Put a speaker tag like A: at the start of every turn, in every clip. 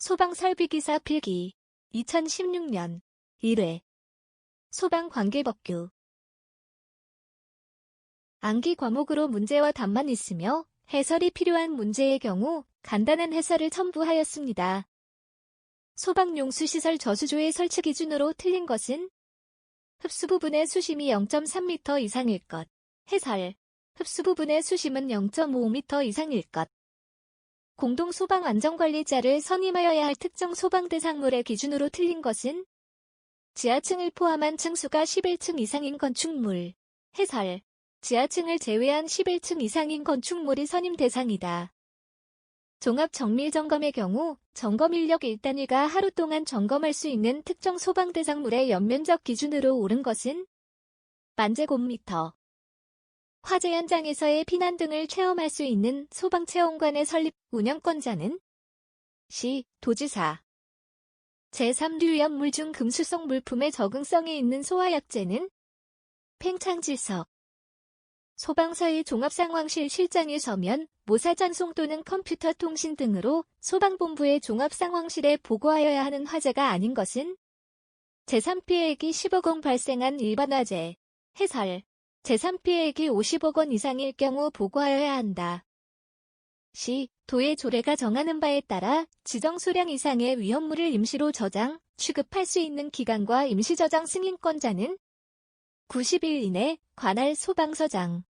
A: 소방설비기사 필기 2016년 1회 소방관계법규 암기 과목으로 문제와 답만 있으며 해설이 필요한 문제의 경우 간단한 해설을 첨부하였습니다. 소방용수시설 저수조의 설치 기준으로 틀린 것은 흡수 부분의 수심이 0.3m 이상일 것. 해설. 흡수 부분의 수심은 0.5m 이상일 것. 공동 소방 안전관리자를 선임하여야 할 특정 소방 대상물의 기준으로 틀린 것은 지하층을 포함한 층수가 11층 이상인 건축물. 해설. 지하층을 제외한 11층 이상인 건축물이 선임 대상이다. 종합 정밀 점검의 경우 점검 인력 1단위가 하루 동안 점검할 수 있는 특정 소방 대상물의 연면적 기준으로 옳은 것은 만제곱미터. 화재 현장에서의 피난 등을 체험할 수 있는 소방체험관의 설립 운영권자는 시 도지사. 제3류염 물 중 금수성 물품의 적응성이 있는 소화약제는 팽창질석. 소방서의 종합상황실 실장이 서면 모사전송 또는 컴퓨터 통신 등으로 소방본부의 종합상황실에 보고하여야 하는 화재가 아닌 것은 제3피해액이 10억 원 발생한 일반 화재, 해설, 제3피해액이 50억 원 이상일 경우 보고하여야 한다. 시, 도의 조례가 정하는 바에 따라 지정 수량 이상의 위험물을 임시로 저장, 취급할 수 있는 기관과 임시 저장 승인권자는 90일 이내 관할 소방서장.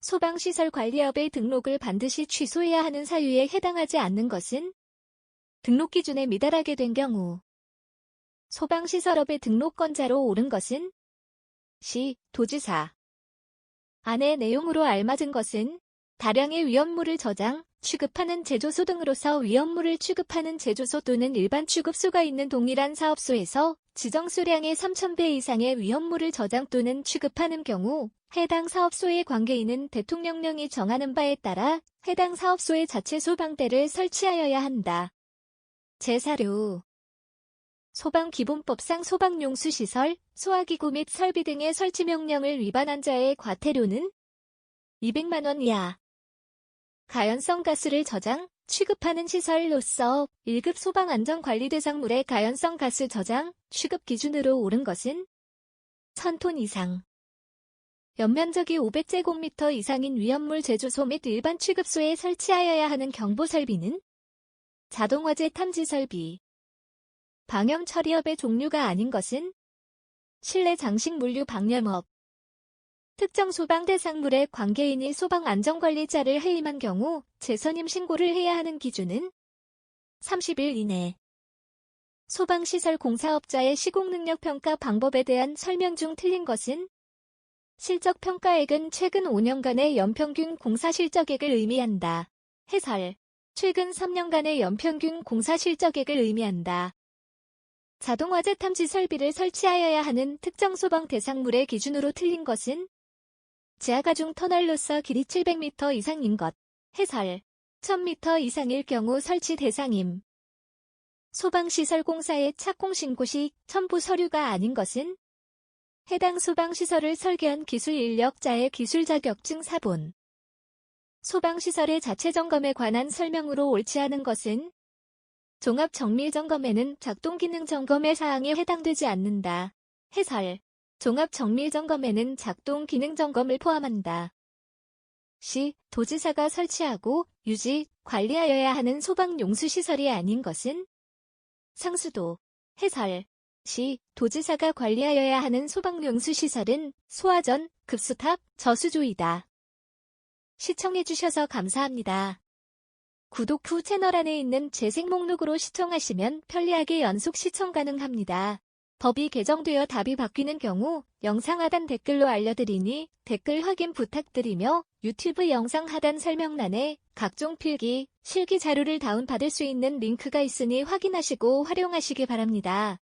A: 소방시설 관리업의 등록을 반드시 취소해야 하는 사유에 해당하지 않는 것은 등록 기준에 미달하게 된 경우 소방시설업의 등록권자로 옳은 것은 시, 도지사. 안의 내용으로 알맞은 것은 다량의 위험물을 저장, 취급하는 제조소 등으로서 위험물을 취급하는 제조소 또는 일반 취급소가 있는 동일한 사업소에서 지정 수량의 3,000배 이상의 위험물을 저장 또는 취급하는 경우 해당 사업소의 관계인은 대통령령이 정하는 바에 따라 해당 사업소의 자체 소방대를 설치하여야 한다. 제4료 소방기본법상 소방용수시설, 소화기구 및 설비 등의 설치 명령을 위반한 자의 과태료는 200만원 이하. 가연성 가스를 저장, 취급하는 시설로서 1급 소방안전관리 대상물의 가연성 가스 저장, 취급 기준으로 옳은 것은 1000톤 이상. 연면적이 500제곱미터 이상인 위험물 제조소 및 일반 취급소에 설치하여야 하는 경보설비는 자동화재 탐지설비. 방염 처리업의 종류가 아닌 것은 실내 장식 물류 방염업. 특정 소방 대상물의 관계인이 소방 안전관리자를 해임한 경우 재선임 신고를 해야 하는 기준은 30일 이내. 소방시설 공사업자의 시공능력 평가 방법에 대한 설명 중 틀린 것은 실적 평가액은 최근 5년간의 연평균 공사 실적액을 의미한다. 해설. 최근 3년간의 연평균 공사 실적액을 의미한다. 자동화재 탐지 설비를 설치하여야 하는 특정 소방 대상물의 기준으로 틀린 것은 지하가중 터널로서 길이 700m 이상인 것, 해설, 1000m 이상일 경우 설치 대상임. 소방시설 공사의 착공 신고 시 첨부 서류가 아닌 것은 해당 소방시설을 설계한 기술 인력자의 기술 자격증 사본. 소방시설의 자체 점검에 관한 설명으로 옳지 않은 것은 종합 정밀 점검에는 작동 기능 점검의 사항이 해당되지 않는다. 해설. 종합 정밀 점검에는 작동 기능 점검을 포함한다. 시, 도지사가 설치하고 유지, 관리하여야 하는 소방 용수 시설이 아닌 것은 상수도, 해설. 시, 도지사가 관리하여야 하는 소방 용수 시설은 소화전, 급수탑, 저수조이다. 시청해주셔서 감사합니다. 구독 후 채널 안에 있는 재생 목록으로 시청하시면 편리하게 연속 시청 가능합니다. 법이 개정되어 답이 바뀌는 경우 영상 하단 댓글로 알려드리니 댓글 확인 부탁드리며 유튜브 영상 하단 설명란에 각종 필기, 실기 자료를 다운받을 수 있는 링크가 있으니 확인하시고 활용하시기 바랍니다.